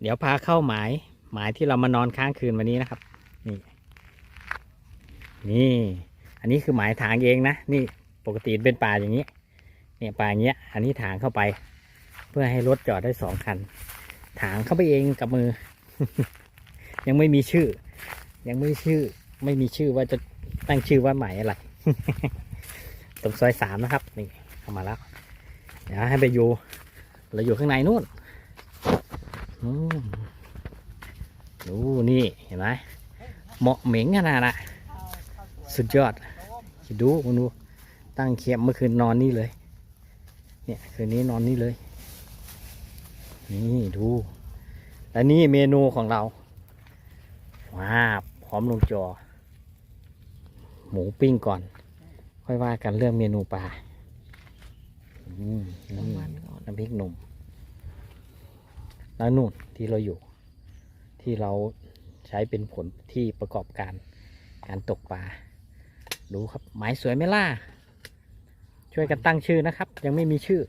เดี๋ยวพาเข้าหมาย หมายที่เรามานอนค้างคืนวันนี้นะครับ นี่ นี่ อันนี้คือหมายถางเองนะ นี่ปกติเป็นป่าอย่างนี้ เนี่ยป่าอย่างเงี้ย อันนี้ถางเข้าไป เพื่อให้รถจอดได้สองคัน ถางเข้าไปเองกับมือ ยังไม่มีชื่อ ยังไม่ชื่อ ไม่มีชื่อว่าจะตั้งชื่อว่าหมายอะไรตรงซอยสามนะครับ นี่เข้ามาแล้ว เดี๋ยวให้ไปอยู่ เราอยู่ข้างในนู่นนู่น ดูนี่เห็นไหมเหมาะเหม็งขนาดน่ะ สุดยอดคิดดูมึงดู ตั้งเขียมเมื่อคืนนอนนี่เลย เนี่ยคืนนี้นอนนี่เลย นี่ดู และนี่เมนูของเรา ว้าพร้อมลงจอ หมูปิ้งก่อน ค่อยว่ากันเรื่องเมนูปลาอืมนี่น้ำพริกหนุ่ม แล้วนู่นที่เราอยู่ ที่เราใช้เป็นผลที่ประกอบการการตกปลาดูครับหมายสวยไหมล่ะช่วยกันตั้งชื่อนะครับ ยังไม่มีชื่อ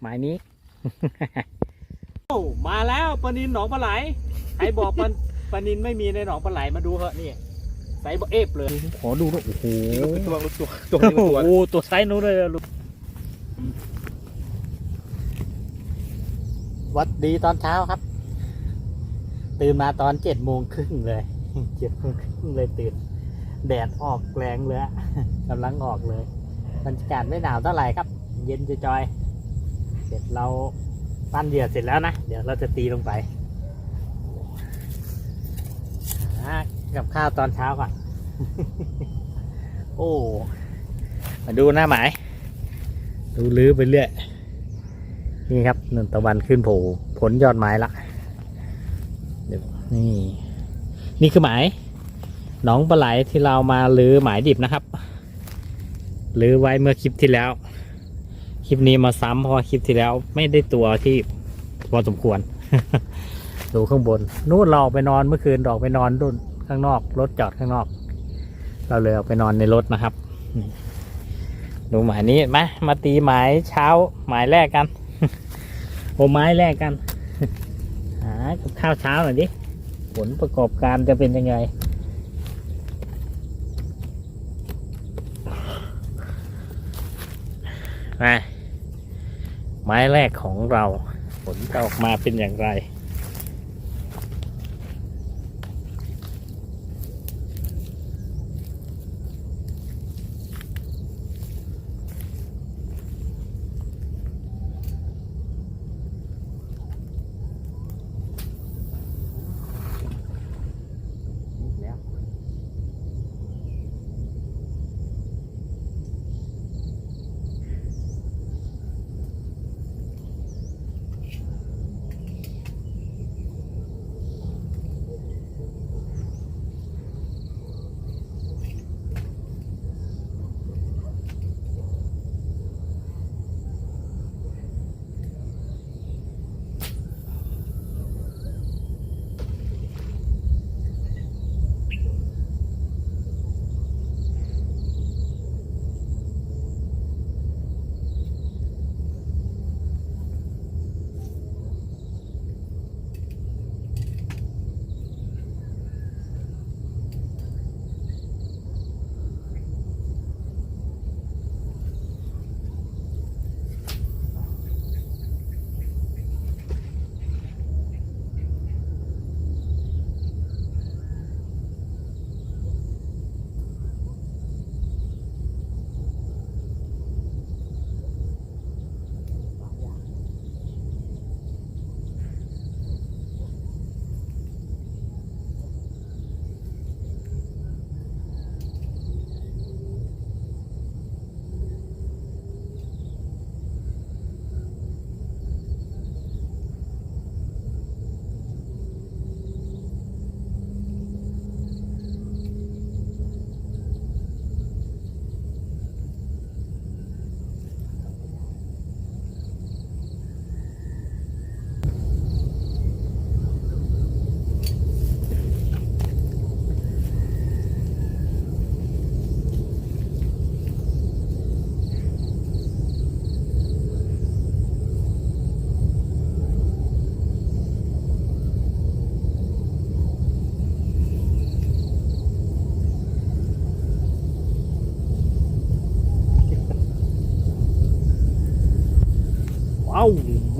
หมายนี้โอ้มาแล้วปลานินหนองปลาไหลใครบอกปลาปลานินไม่มีในหนองปลาไหลมาดูเหอะนี่ไซส์เอฟเลยขอดูด้วยโอ้โหตัวตัวตัวนี้โอ้ตัวโหตัวไซส์นู้นเลยอะลูกวัดดีตอนเช้าครับ ตื่นมาตอนเจ็ดโมงครึ่งเลยเจ็ดโมงครึ่งเลยตื่น แดดออกแรงเลยกำลังออกเลยบรรยากาศไม่หนาวเท่าไหร่ครับ เย็นจะจอยๆเสร็จเราปั้นเหยื่อเสร็จแล้วนะ เดี๋ยวเราจะตีลงไปกับข้าวตอนเช้าก่อน โอ้ มาดูหน้าหมาย ดูลื้อไปเรื่อย นี่ครับนนตะวันขึ้นโผล่ผลยอดไม้ละ นี่ นี่คือหมายหนองปลาไหลที่เรามาลื้อหมายดิบนะครับลื้อไว้เมื่อคลิปที่แล้ว คลิปนี้มาซ้ำเพราะว่าคลิปที่แล้ว ไม่ได้ตัวที่พอสมควร ดูข้างบน นู่นเราออกไปนอนเมื่อคืนเราออกไปนอนนู่นข้างนอกรถจอดข้างนอก เราเลยออกไปนอนในรถนะครับดูหมายนี้มามาตีหมายเช้าหมายแรกกันโอไม้แรกกันหากับข้าวเช้าหน่อยดิ ผลประกอบการจะเป็นยังไงไปไม้แรกของเรา ผลจะออกมาเป็นอย่างไร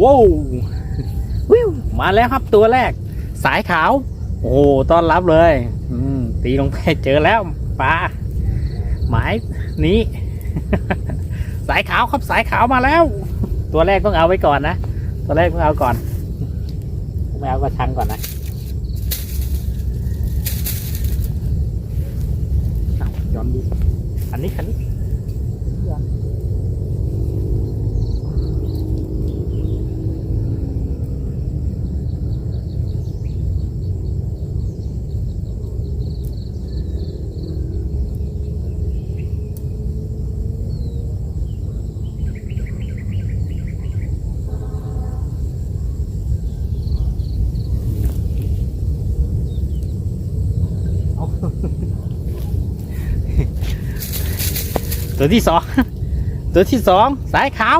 ว้าววิวมาแล้วครับตัวแรก สายขาว โอ้โหต้อนรับเลยอืมตีลงไปเจอแล้วปลาหมายนี้ สายขาวครับสายขาวมาแล้ว ตัวแรกต้องเอาไว้ก่อนนะ ตัวแรกต้องเอาก่อนไม่เอาก็ชังก่อนนะอ้าวย้อนดูอันนี้คันนี้ ตัวที่สองตัวที่สองสายขาว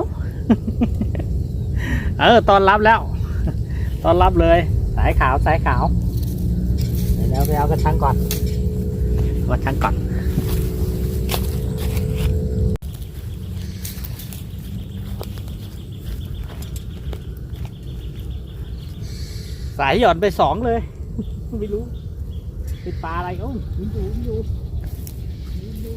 เออตอนรับแล้วตอนรับเลย สายขาวสายขาวเดี๋ยวไปเอากระชังก่อนกระชังก่อนสายหย่อนไปสองเลย ไม่รู้เป็นปลาอะไรเอ้ามันอยู่มันอยู่มันอยู่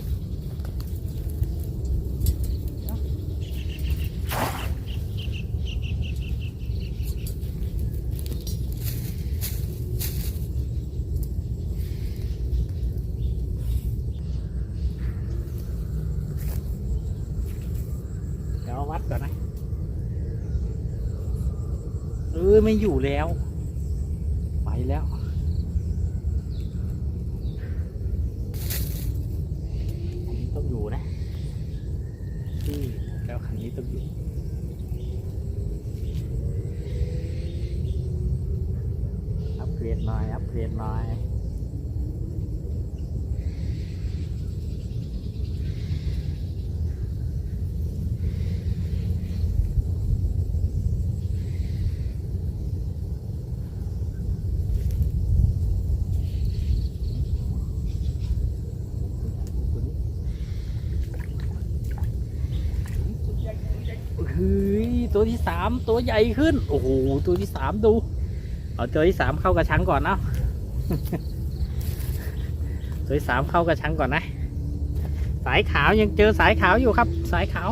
เดี๋ยวเอาวัดก่อนนะ เออ ไม่อยู่แล้ว ไปแล้วอันนี้ต้องอยู่นะที่แล้วคันนี้ต้องอยู่อัปเกรดหน่อยอัปเกรดหน่อย เฮ้ยตัว ที่สามตัวใหญ่ขึ้น โอ้โหตัวที่สามดู เอาตัวที่สามเข้ากระชังก่อนเนาะตัวที่สามเข้ากระชังก่อนนะ สายขาวยังเจอสายขาวอยู่ครับ สายขาว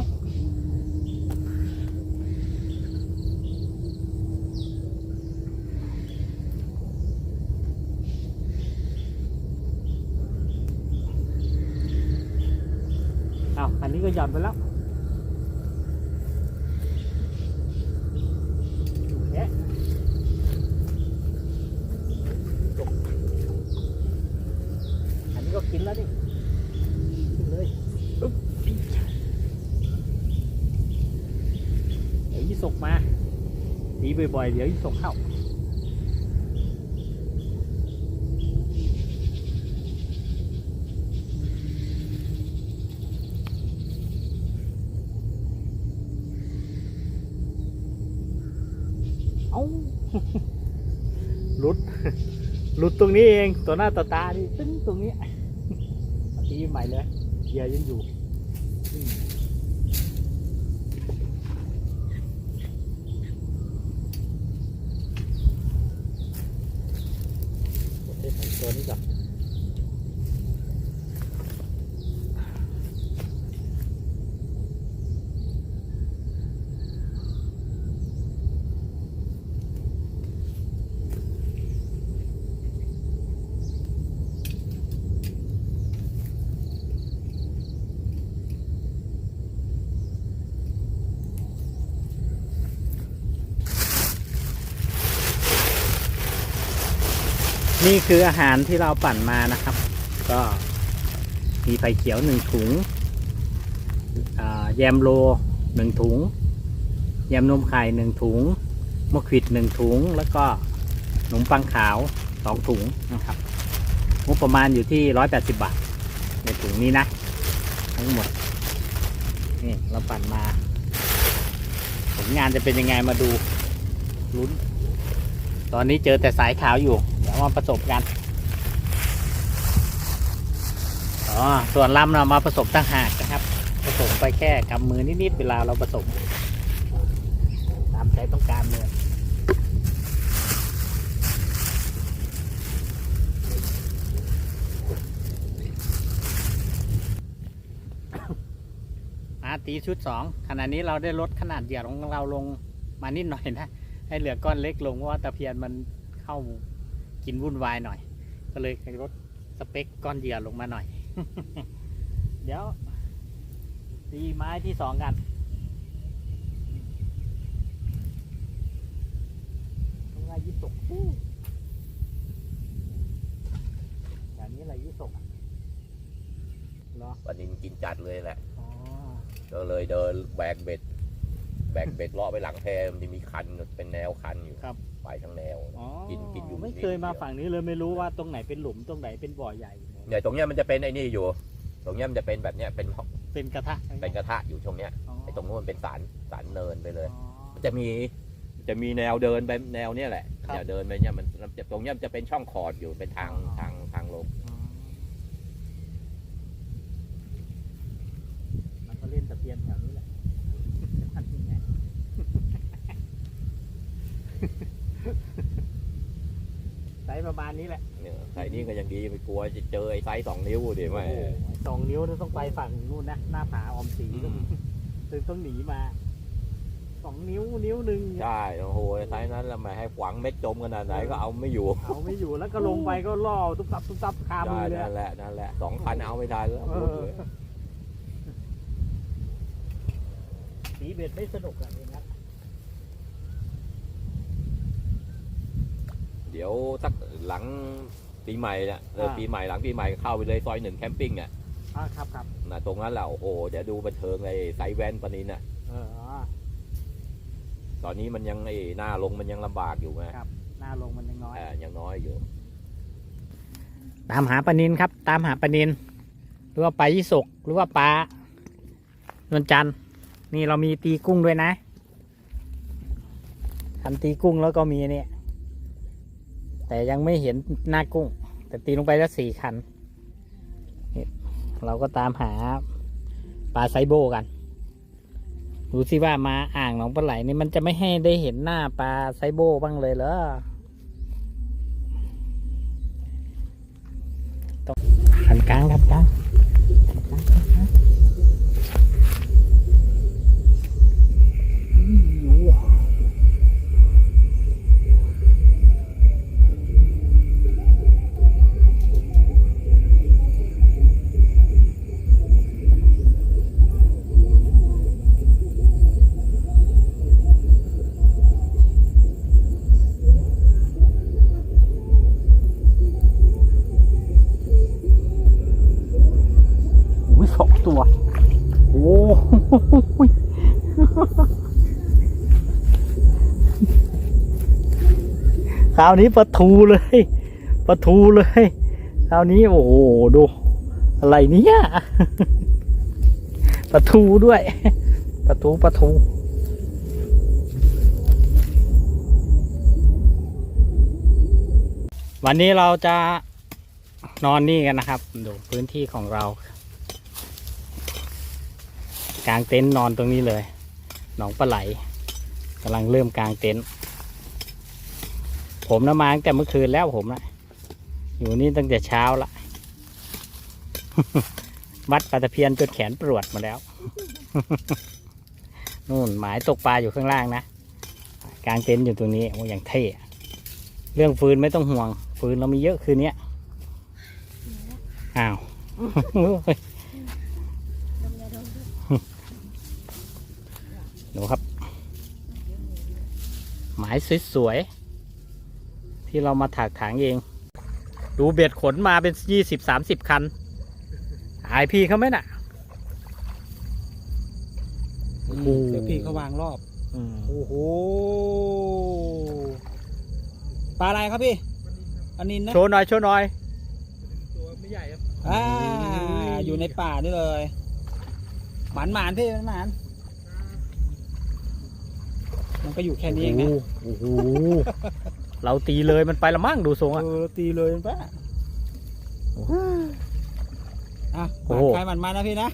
เอาอันนี้ก็หย่อนไปแล้ว แกะอันนี้ก็กินแล้วดิกินเลยอุ๊บอิ๊ยเดี๋ยวยี่สกมาดี บ่อยๆเดี๋ยวยี่สกเข้าเอ้าหลุด หลุดตรงนี้เองตัวหน้าต่อตาดิตึ้งตรงนี้ทีใหม่เลยเหยื่อยังอยู่อืมกดได้สอง ตัวนี้ก่อน นี่คืออาหารที่เราปั่นมานะครับ ก็มีไฟเขียวหนึ่งถุงแยมโลหนึ่งถุงแยมนมไข่หนึ่งถุงมะขิดหนึ่งถุง แล้วก็ขนมปังขาวสองถุงนะครับงบประมาณอยู่ที่ร้อยแปดสิบบาท ในถุงนี้นะ ทั้งหมด นี่เราปั่นมา ผลงานจะเป็นยังไงมาดูลุ้น ตอนนี้เจอแต่สายขาวอยู่ เดี๋ยวมาผสมกัน อ๋อ ส่วนลำเรามาผสมตั้งหากนะครับ ผสมไปแค่กำมือนิดๆเวลาเราผสมใจต้องการเลยอาตีชุดสองขณะนี้เราได้ลดขนาดเหยื่อของเราลงมานิดหน่อยนะ ให้เหลือก้อนเล็กลงเพราะว่าตะเพียนมันเข้า กินวุ่นวายหน่อย ก็เลยลดสเปคก้อนเหยื่อลงมาหน่อย เดี๋ยวตีไม้ที่สองกันตรงไรยี่สกอย่างนี้อะไรยี่สกอะเหรอปลานินกินจัดเลยแหละอ๋อก็เลยเดินแบกเบ็ด แบกเบ็ดเลาะไปหลังแพมันจะมีคันเป็นแนวคันอยู่ครับ ไปทั้งแนวอ๋อกินกินอยู่ไม่นิดเคยมาเดียวฝั่งนี้เลยไม่รู้ว่าตรงไหนเป็นหลุมตรงไหนเป็นบ่อใหญ่ เนี่ยตรงเนี้ยมันจะเป็นไอ้นี่อยู่ ตรงเนี้ยมันจะเป็นแบบเนี้ยเป็นเป็นกระทะเป็นกระทะอยู่ตรงเนี้ยอ๋อไอ้ตรงนู้นมันเป็นสารสารเนินไปเลยอ๋อมันจะมีจะมีแนวเดินไปแนวเนี้ยแหละครับเนี่ยเดินไปเนี่ยมันมันจะตรงเนี้ยมันจะเป็นช่องขอดอยู่เป็นทางอ๋อทางทางลงอ๋อมันก็เล่นตะเพียนแถวนี้แหละทำยังไง ไซ ส์ประมาณนี้แหละเนี่ยไอ้นี่ก็ยังดีไปกลัวจะเจอไอ้ไซส์สองนิ้วดิไม่โอ้โหสองนิ้วต้องไปฝั่งนู่นนะหน้าผาออมสีอืมถึงต้องหนีมาสองนิ้วนิ้วหนึ่งใช่โอ้โหไอ้ไซส์นั้นแล้วไม่ให้ขวางเม็ดจมขนาดไหนก็เอาไม่อยู่เอาไม่อยู่แล้วก็ลงไปก็ล่อตุ๊บตับตุ๊บตับคามืใช่อเลยนั่นแหละนั่นแหละสองพันเอาไม่ทันแล้วเออสีเบ็ดไม่สนุกอะอย่างนั้นเดี๋ยวสัก หลังปีใหม่เนี่ยเออปีใหม่หลังปีใหม่เข้าไปเลยซอยหนึ่งแคมปิ้งเนี่ยอ่าครับครับนะตรงนั้นแหละโอ้โหเดี๋ยวดูบันเทิงไอ้ไซส์แวนปานินน่ะ เอออ๋อตอนนี้มันยังไอ้หน้าลงมันยังลำบากอยู่ไงครับ หน้าลงมันยังน้อย เออยังน้อยอยู่ ตามหาปลานินครับ ตามหาปลานินหรือว่าปลายี่สกหรือว่าปลานวลจันทร์นี่เรามีตีกุ้งด้วยนะคันตีกุ้งแล้วก็มีเนี่ย แต่ยังไม่เห็นหน้ากุ้ง แต่ตีลงไปแล้วสี่คัน เราก็ตามหาปลาไซโบกัน ดูสิว่ามาอ่างหนองปลาไหลนี่มันจะไม่ให้ได้เห็นหน้าปลาไซโบบ้างเลยเหรอขันกลางครับกลาง คราวนี้ปลาทูเลยปลาทูเลยคราวนี้โอ้โหดูอะไรเนี่ยปลาทูด้วยปลาทูปลาทูวันนี้เราจะนอนนี่กันนะครับ ดูพื้นที่ของเรากางเต็นท์นอนตรงนี้เลย หนองปลาไหลกำลังเริ่มกางเต็นท์ ผมนะมาตั้งแต่เมื่อคืนแล้วผมนะอยู่นี่ตั้งแต่เช้าละวัดปลาตะเพียนจนแขนปวดมาแล้ว นู่นหมายตกปลาอยู่ข้างล่างนะกางเต็นท์อยู่ตรงนี้โอ้อย่างเท่เรื่องฟืนไม่ต้องห่วง ฟืนเรามีเยอะคืนนี้อ้าวดูครับ หมายสวยๆ ที่เรามาถากถางเอง ดูเบ็ดขนมาเป็นยี่สิบสามสิบคัน หายพี่เขาไหมน่ะโอ้โหเดี๋ยวพี่เขาวางรอบอืมโอ้โหปลาอะไรครับพี่ปลานินนะโชว์หน่อยโชว์หน่อยอ่าอยู่ในป่านี่เลยหมานหมานพี่หมานหมานมันก็อยู่แค่นี้เองนะโอ้โห เราตีเลยมันไปละมั่งดูทรงอะเออตีเลยมันป้าอะโอ้หโหมานใครหมันมานะพี่นะ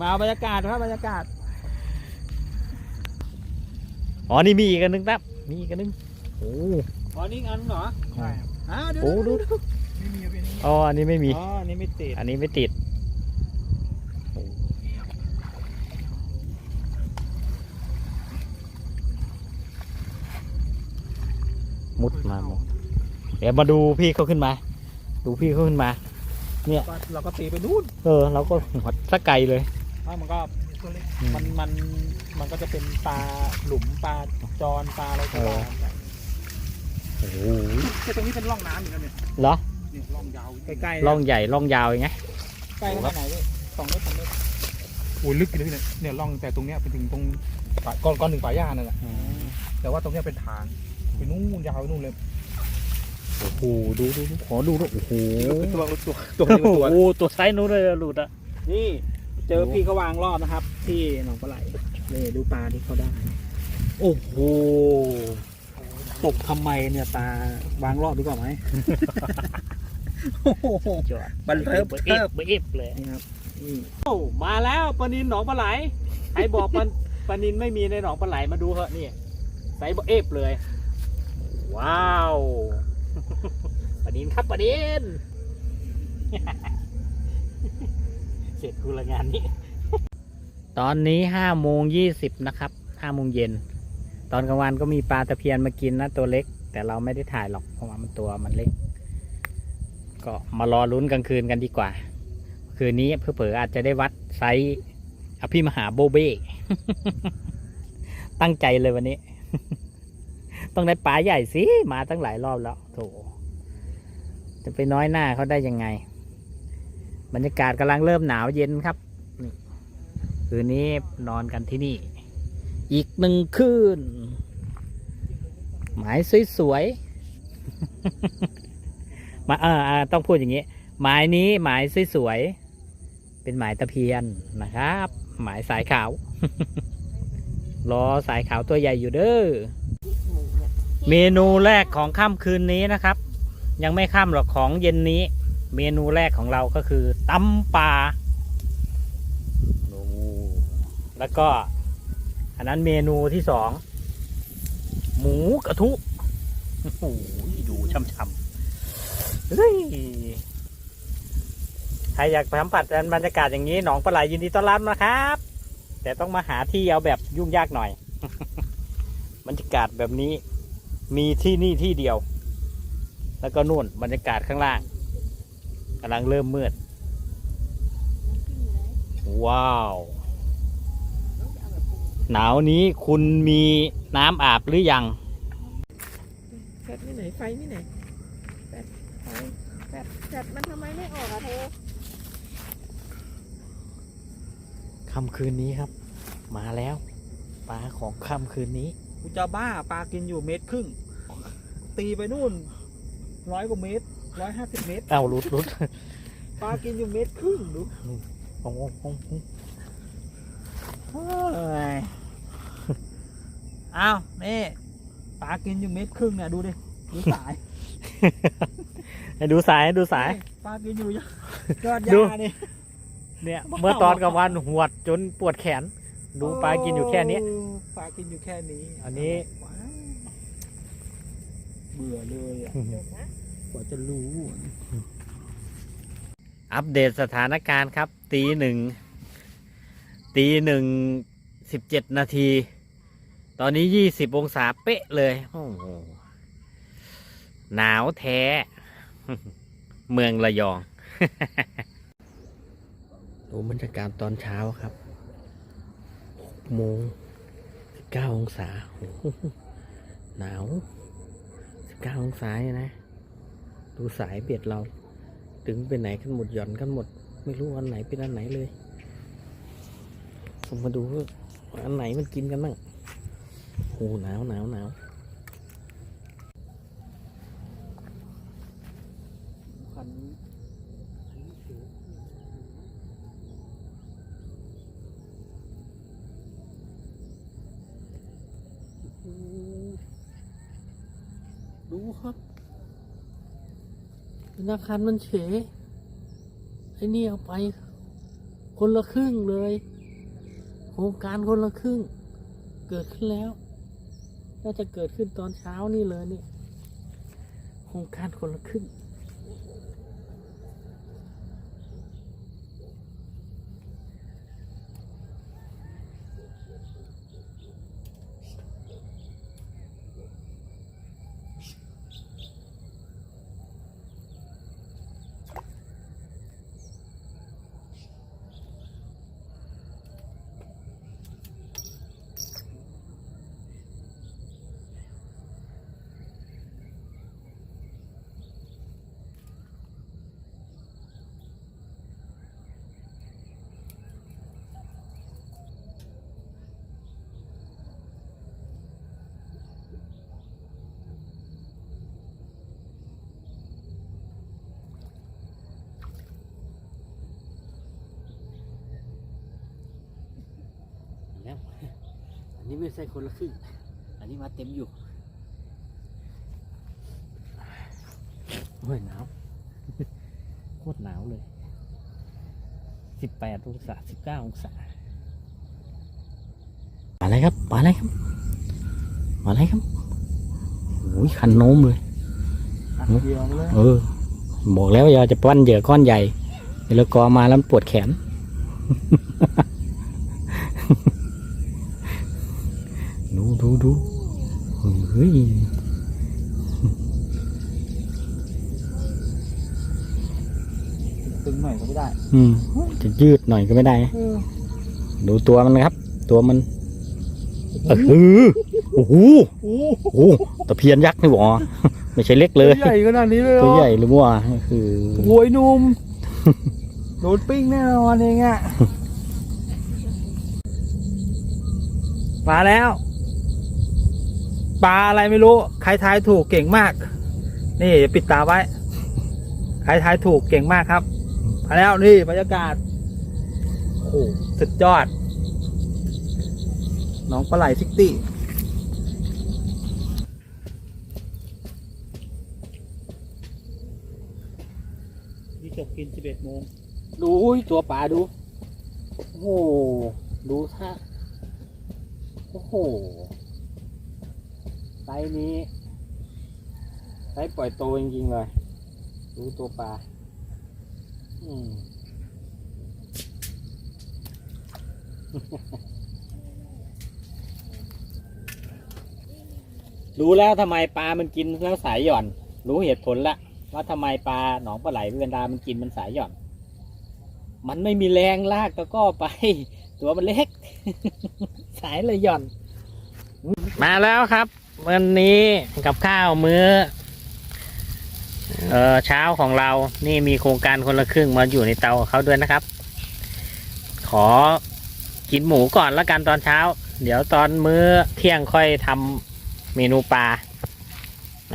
มาเอาบรรยากาศครับบรรยากาศอ๋อนี่มีอีกอันนึงครับมีอีกอันนึงโอ้อ๋อนี่อันเหรอใช่อ้าวเดี๋ยวโอ้ดูดูไม่มีเอาไปนี่อ๋ออันนี้ไม่มี อ๋ออันนี่ไม่ติดอันนี้ไม่ติด มุดมาหมดเดี๋ยวมาดูพี่เขาขึ้นมา ดูพี่เขาขึ้นมาก็เราก็ตีไปนู่นเออ เราก็หัดสะไกลเลยอ้าวมันก็อืมมันมันมันก็จะเป็นปลาหลุมปลาจอนปลาอะไรก็ว่าไปโอ้โหคือตรงนี้เป็นร่องน้ำอยู่แล้วเนี่ยเหรอนี่ร่องยาวใกล้ๆล่องใหญ่ล่องยาวอย่างไงใกล้ขนาดไหนพี่สองเมตรสองเมตรโอ้ยลึกเลยพี่เนี่ยเนี่ยร่องแต่ตรงเนี้ยไปถึงตรงป่าก้อนก้อนหนึ่งป่าหญ้านั่นแหละแต่ว่าตรงเนี้ยเป็นทาง ไปนู่นยาวไปนู่นเลยโอ้โหดูดูดูขอดูด้วยโอ้โหตัวตัวตัวนี้โอ้ตัวโหตัวไซส์นู้นเลยหลุดอะนี่ เจอพี่เขาวางรอบนะครับ ที่หนองปลาไหลนี่ดูปลาที่เขาได้ โอ้โหตกทำไมเนี่ยปลาวางรอบดีกว่าไหมโอ้โหจอดบันเทิบเบิเทิบเบิบเลยนี่ครับนี่โอ้มาแล้วปลานินหนองปลาไหลใครบอกปลาปลานินไม่มีในหนองปลาไหลมาดูเถอะนี่ไซส์เอฟเลย ว้าวปลานินครับปลานินเสร็จกูละงานนี้ ตอนนี้ห้าโมงยี่สิบนะครับห้าโมงเย็น ตอนกลางวันก็มีปลาตะเพียนมากินนะตัวเล็ก แต่เราไม่ได้ถ่ายหรอกเพราะว่ามันตัวมันเล็ก ก็มารอลุ้นกลางคืนกันดีกว่า คืนนี้เพื่อเผออาจจะได้วัดไซส์อภิมหาโบเบ้ตั้งใจเลยวันนี้ ต้องได้ปลาใหญ่สิมาตั้งหลายรอบแล้วโถจะไปน้อยหน้าเขาได้ยังไง บรรยากาศกำลังเริ่มหนาวเย็นครับนี่คืนนี้นอนกันที่นี่ อีกหนึ่งคืน หมายสวยๆมาเออต้องพูดอย่างนี้ หมายนี้หมายสวยๆเป็นหมายตะเพียนนะครับ หมายสายขาว รอสายขาวตัวใหญ่อยู่เด้อ เมนูแรกของค่ำคืนนี้นะครับ ยังไม่ค่ำหรอกของเย็นนี้ เมนูแรกของเราก็คือตำปลาโอ้แล้วก็ อันนั้นเมนูที่สองหมูกระทุโอ้โหดูช่ำๆเฮ้ยใครอยากสัมผัสบรรยากาศอย่างนี้หนองปลาไหลยินดีต้อนรับนะครับ แต่ต้องมาหาที่เอาแบบยุ่งยากหน่อยบรรยากาศแบบนี้ มีที่นี่ที่เดียว แล้วก็นู่นบรรยากาศข้างล่างกำลังเริ่มมืด ว้าว หนาวนี้คุณมีน้ำอาบหรือยังแฟดไม่ไหนไฟไม่ไหนแฟดไฟแฟดแฟดมันทำไมไม่ออกอะเธอค่ำคืนนี้ครับ มาแล้วปลาของค่ำคืนนี้ กูจะบ้าปลากินอยู่เมตรครึ่ง ตีไปนู่นร้อยกว่าเมตรร้อยห้าสิบเมตรเอ้าหลุดหลุดปลากินอยู่เมตรครึ่งดูโอ้โหโอ้โหเฮ้ยอ้าวนี่ปลากินอยู่เมตรครึ่งเนี่ยดูดิดูสาย ให้ดูสายให้ดูสาย ปลากินอยู่ยอดดู ยานี่เนี่ย เมื่อตอนกลางวันหวดจนปวดแขน ดูปลากินอยู่แค่นี้โปลากินอยู่แค่นี้ อันนี้ว้าวเบื่อเลยอะกว่าจะรู้อะอัปเดตสถานการณ์ครับ ตีหนึ่ง ตีหนึ่งสิบเจ็ดนาที ตอนนี้ยี่สิบองศาเป๊ะเลยโอ้โหหนาวแท้ เมืองระยองดูบรรยากาศตอนเช้าครับ โมงสิบเก้าองศาหนาวสิบเก้าองศาเนี่ยนะ ดูสายเบียดเรา ถึงไปไหนกันหมดหย่อนกันหมด ไม่รู้อันไหนเป็นอันไหนเลยผมมาดูว่าอันไหนมันกินกันบ้างโอ้หนาวหนาวหนาว ครับธนาคารมันเฉยไอ้นี่เอาไป คนละครึ่งเลยโครงการคนละครึ่ง เกิดขึ้นแล้ว น่าจะเกิดขึ้นตอนเช้านี่เลยนี่โครงการคนละครึ่ง แล้ว อั นนี้ไม่ใช่คนละครึ่ง อันนี้มาเต็มอยู่ โอ้ยหนาว โคตรหนาวเลย สิบแปดองศาสิบเก้าองศามาเลยครับมาเลยครับ มาเลยครับโอ้ยคันโน้มเลยอันเดียวเลยเออ บอกแล้วอย่าจะปั้นเหยื่อก้อนใหญ่เดี๋ยวเรากอมาแล้วมันปวดแขน ดูดูดูเฮ้ย ตึงหน่อยก็ไม่ได้ อืมจะยืดหน่อยก็ไม่ได้นะดูตัวมันนะครับ ตัวมันเออโอ้โหโอ้โหตะเพียนยักษ์นี่หว่าไม่ใช่เล็กเลยใหญ่ขนาดนี้เลยเหรตัวอใหญ่หรือว่าคือโวยหนุ่มโดนปิ้งแน่นอนเองอะมาแล้ว ปลาอะไรไม่รู้ ใครทายถูกเก่งมาก นี่อย่าปิดตาไว้ ใครทายถูกเก่งมากครับ มาแล้วนี่บรรยากาศโอ้โหสุดยอด น้องปลาไหลซิกตี้นี่จบกิน 11 โมง ดูอุ้ยตัวปลาดู โอ้โห ดูท่าโอ้โหไซส์นี้ไซส์ปล่อยโตจริงๆเลย ดูตัวปลาอืม รู้แล้วทำไมปลามันกินแล้วสายหย่อน รู้เหตุผลละว่าทำไมปลาหนองปลาไหลเวลามันกินมันสายหย่อน มันไม่มีแรงลากตะก้อไป ตัวมันเล็ก สายเลยหย่อน มาแล้วครับ วันนี้กับข้าวมื้อ เออเช้าของเรานี่มีโครงการคนละครึ่งมาอยู่ในเตาเขาด้วยนะครับ ขอกินหมูก่อนล้วกันตอนเช้า เดี๋ยวตอนมื้อเที่ยงค่อยทำเมนูปลา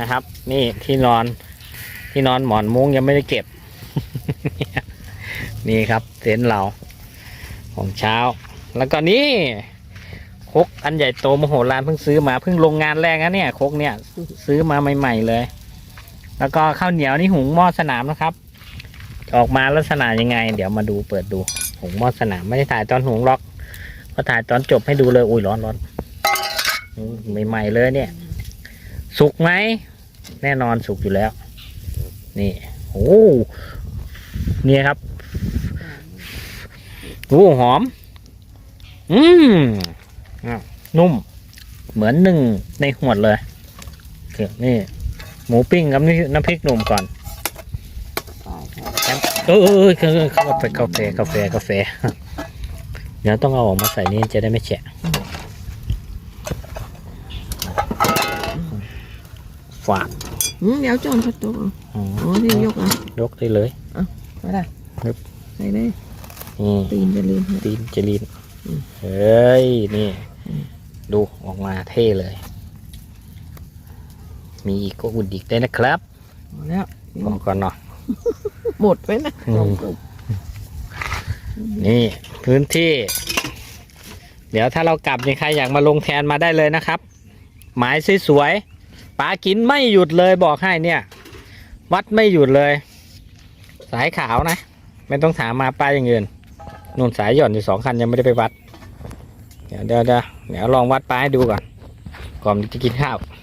นะครับ นี่ที่นอนที่นอนหมอนมุ้งยังไม่ได้เก็บ นี่ครับเต็นท์เรา ของเช้า แล้วก็นี่คกอันใหญ่โตมโหฬารเพิ่งซื้อมาเพิ่งลงงานแรกนะเนี่ยคกเนี่ย ซื้อมาใหม่ ๆ เลย แล้วก็ข้าวเหนียวนี่หุงหม้อสนามนะครับ ออกมาลักษณะยังไง เดี๋ยวมาดูเปิดดูหุงหม้อสนามไม่ได้ถ่ายตอนหุงหรอกก็ถ่ายตอนจบให้ดูเลยอุ้ยร้อนร้อนใหม่ๆเลยเนี่ย สุกไหมแน่นอนสุกอยู่แล้ว นี่โอ้เนี่ยครับโอ้หอม อืมนุ่ม เหมือนหนึ่งในหวดเลยโอเคนี่ หมูปิ้งกับนี่น้ำพริกหนุ่มก่อนเออเออเออเออเข้าไปกาแฟกาแฟกาแฟเดี๋ยวต้องเอาออกมาใส่นี่จะได้ไม่แฉะฝาดอืมเดี๋ยวจอนพัดตัวอ๋ออ๋อที่ยกอะยกได้เลยไม่ได้ครับใส่เลยนี่ตีนจะลืมตีนเจลีนอืมเฮ้ย นี่ ดูออกมาเท่เลย มีอีกก็อุ่นอีกได้นะครับพอแล้วบอกก่อนเนาะหมดไปนะอืมสองกลุ่มนี่พื้นที่ เดี๋ยวถ้าเรากลับนี่ใครอยากมาลงแทนมาได้เลยนะครับ หมายสวยๆปลากินไม่หยุดเลยบอกให้เนี่ย วัดไม่หยุดเลย สายขาวนะ ไม่ต้องถามมาปลาอย่างอื่นนุ่นสายหย่อนอยู่สองคันยังไม่ได้ไปวัด เดี๋ยวเดี๋ยวเดี๋ยวเดี๋ยวลองวัดปลาให้ดูก่อนก่อนจะกินข้าวเ